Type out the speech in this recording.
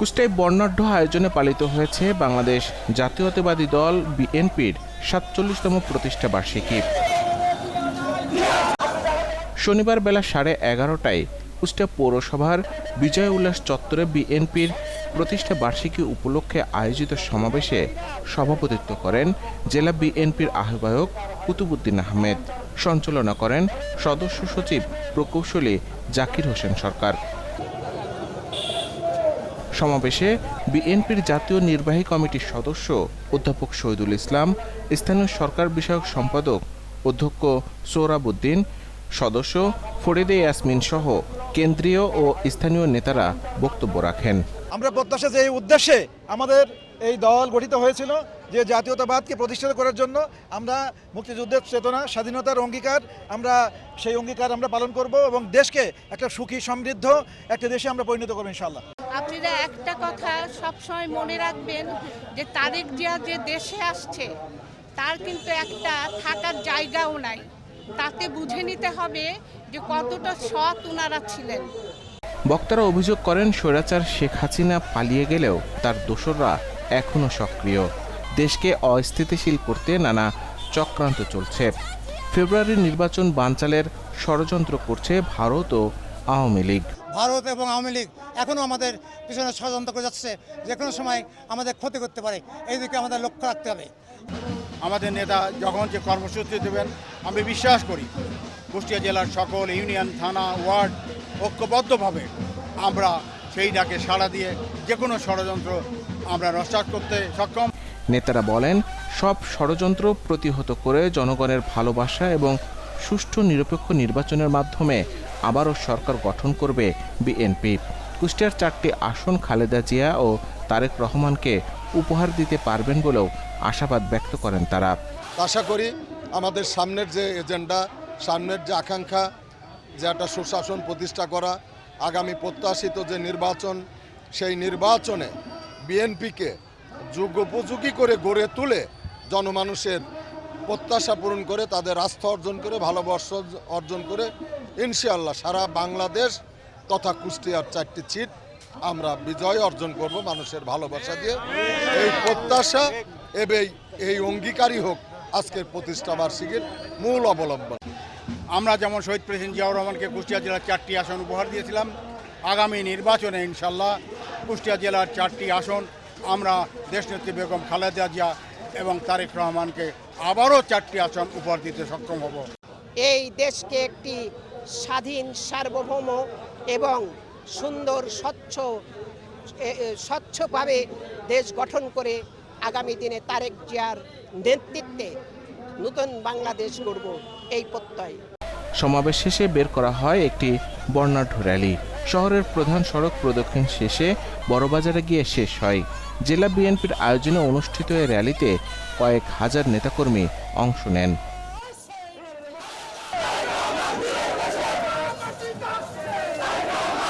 কুষ্টায় বর্ণাঢ্য আয়োজনে পালিত হয়েছে বাংলাদেশ জাতীয়তাবাদী দল বিএনপির সাতচল্লিশতম প্রতিষ্ঠা বার্ষিকী। শনিবার বেলা সাড়ে এগারোটায় কুষ্টিয়া পৌরসভার বিজয় উল্লাস চত্বরে বিএনপির প্রতিষ্ঠা বার্ষিকী উপলক্ষে আয়োজিত সমাবেশে সভাপতিত্ব করেন জেলা বিএনপির আহ্বায়ক কুতুবুদ্দিন আহমেদ। সঞ্চালনা করেন সদস্য সচিব প্রকৌশলী জাকির হোসেন সরকার। সমাবেশে বিএনপির জাতীয় নির্বাহী কমিটির সদস্য অধ্যাপক শহীদুল ইসলাম, স্থানীয় সরকার বিষয়ক সম্পাদক অধ্যক্ষ সোহরাবুদ্দিন, সদস্য ফরিদে ইয়াসমিন সহ কেন্দ্রীয় ও স্থানীয় নেতারা বক্তব্য রাখেন। আমরা প্রত্যাশা যে এই উদ্দেশ্যে আমাদের এই দল গঠিত হয়েছিল যে জাতীয়তাবাদকে প্রতিষ্ঠিত করার জন্য আমরা মুক্তিযুদ্ধের চেতনা, স্বাধীনতার অঙ্গীকার আমরা সেই অঙ্গীকার আমরা পালন করব এবং দেশকে একটা সুখী, সমৃদ্ধ একটা দেশে আমরা পরিণত করব ইনশাল্লাহ আপনারা একটা কথা সবসময় মনে রাখবেন যে তারেক জিয়া যে দেশে আসছে, তার কিন্তু একটা থাকার জায়গাও নাই। তাতে বুঝে নিতে হবে যে কতটা সৎ ওনারা ছিলেন। বক্তারা অভিযোগ করেন, স্বৈরাচার শেখ হাসিনা পালিয়ে গেলেও তার দোসররা এখনও সক্রিয়। দেশকে অস্থিতিশীল করতে নানা চক্রান্ত চলছে। ফেব্রুয়ারির নির্বাচন বানচালের ষড়যন্ত্র করছে ভারত ও আওয়ামী লীগ। ভারত এবং আওয়ামী লীগ এখনও আমাদের পিছনে ষড়যন্ত্র করে যাচ্ছে যে কোনো সময় আমাদের ক্ষতি করতে পারে। এই দিকে আমাদের লক্ষ্য রাখতে হবে। আমাদের নেতা যখন যে কর্মসূচি দেবেন আমি বিশ্বাস করি কুষ্টিয়া জেলার সকল ইউনিয়ন থানা ওয়ার্ড ঐক্যবদ্ধভাবে আমরা সেই ডাকে সাড়া দিয়ে যে কোনো ষড়যন্ত্র আমরা নস্বাত করতে সক্ষম। নেতারা বলেন সব ষড়যন্ত্র প্রতিহত করে জনগণের ভালোবাসা এবং সুষ্ঠু নিরপেক্ষ নির্বাচনের মাধ্যমে আবারও সরকার গঠন করবে বিএনপি। কুষ্টিয়ার চারটি আসন খালেদা জিয়া ও তারেক রহমানকে উপহার দিতে পারবেন বলেও আশাবাদ ব্যক্ত করেন তারা। আশা করি আমাদের সামনের যে এজেন্ডা, সামনের যে আকাঙ্ক্ষা, যে একটা সুশাসন প্রতিষ্ঠা করা, আগামী প্রত্যাশিত যে নির্বাচন, সেই নির্বাচনে বিএনপিকে যুগোপযোগী করে গড়ে তুলে জনমানুষের প্রত্যাশা পূরণ করে, তাদের আস্থা অর্জন করে, ভালোবাসা অর্জন করে ইনশাআল্লাহ সারা বাংলাদেশ তথা কুষ্টিয়ার চারটি সিট আমরা বিজয় অর্জন করব মানুষের ভালোবাসা দিয়ে। এই প্রত্যাশা এবং এই অঙ্গীকারই হোক আজকের প্রতিষ্ঠা বার্ষিকীর মূল অবলম্বন। আমরা যেমন শহীদ প্রেসিডেন্ট জিয়াউর রহমানকে কুষ্টিয়া জেলার চারটি আসন উপহার দিয়েছিলাম আগামী নির্বাচনে ইনশাল্লাহ কুষ্টিয়া জেলার চারটি আসন আমরা দেশনেত্রী বেগম খালেদা জিয়া এবং তারেক রহমানকে আবারও চারটি আসন উপহার দিতে সক্ষম হব। এই দেশকে একটি স্বাধীন, সার্বভৌম এবং সুন্দর, স্বচ্ছ স্বচ্ছভাবে দেশ গঠন করে আগামী দিনে তারেক জিয়ার নেতৃত্বে নতুন বাংলাদেশ গড়ব, এই প্রত্যয়। সমাবেশ শেষে বের করা হয় একটি বর্ণাঢ্য র্যালি। শহরের প্রধান সড়ক প্রদক্ষিণ শেষে বড়বাজারে গিয়ে শেষ হয়। জেলা বিএনপির আয়োজনে অনুষ্ঠিত এই র্যালিতে কয়েক হাজার নেতাকর্মী অংশ নেন।